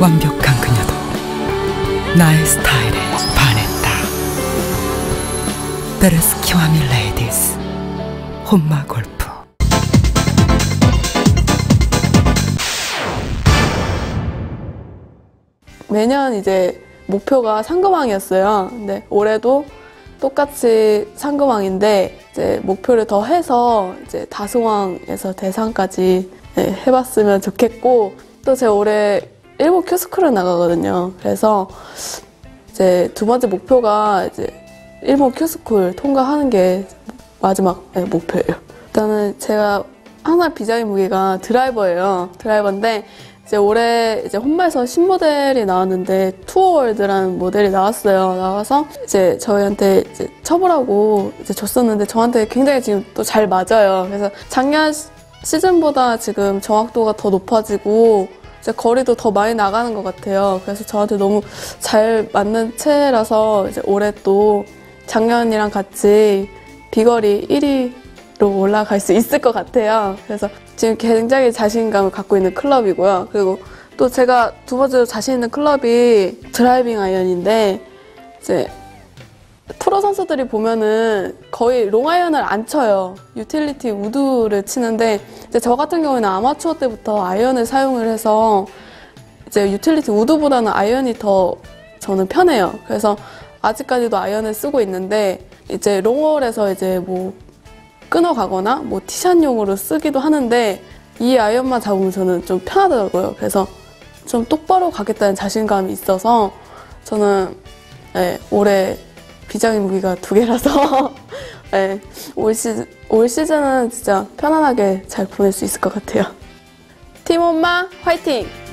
완벽한 그녀도 나의 스타일에 반했다. 베르스 키와미 레이디스 혼마 골프 매년 이제 목표가 상금왕이었어요. 근데 올해도 똑같이 상금왕인데 이제 목표를 더 해서 이제 다승왕에서 대상까지 네, 해봤으면 좋겠고 또 제가 올해 일본 큐스쿨을 나가거든요. 그래서 이제 두 번째 목표가 이제 일본 큐스쿨 통과하는 게 마지막 네, 목표예요. 일단은 제가 항상 비장의 무게가 드라이버예요. 드라이버인데 이제 올해 이제 홈마에서 신모델이 나왔는데 투어월드라는 모델이 나왔어요. 나와서 이제 저희한테 이제 쳐보라고 이제 줬었는데 저한테 굉장히 지금 또 잘 맞아요. 그래서 작년 시- 시즌보다 지금 정확도가 더 높아지고 이제 거리도 더 많이 나가는 것 같아요. 그래서 저한테 너무 잘 맞는 채라서 이제 올해 또 작년이랑 같이 비거리 1위로 올라갈 수 있을 것 같아요. 그래서 지금 굉장히 자신감을 갖고 있는 클럽이고요. 그리고 또 제가 두 번째로 자신 있는 클럽이 드라이빙 아이언인데 이제 프로 선수들이 보면은 거의 롱아이언을 안 쳐요. 유틸리티 우드를 치는데 이제 저 같은 경우에는 아마추어 때부터 아이언을 사용을 해서 이제 유틸리티 우드보다는 아이언이 더 저는 편해요. 그래서 아직까지도 아이언을 쓰고 있는데 이제 롱홀에서 이제 뭐 끊어가거나 뭐 티샷용으로 쓰기도 하는데 이 아이언만 잡으면 저는 좀 편하더라고요. 그래서 좀 똑바로 가겠다는 자신감이 있어서 저는 네, 올해 비장의 무기가 두 개라서 네, 올 시즌 올 시즌은 진짜 편안하게 잘 보낼 수 있을 것 같아요. 팀 엄마 화이팅!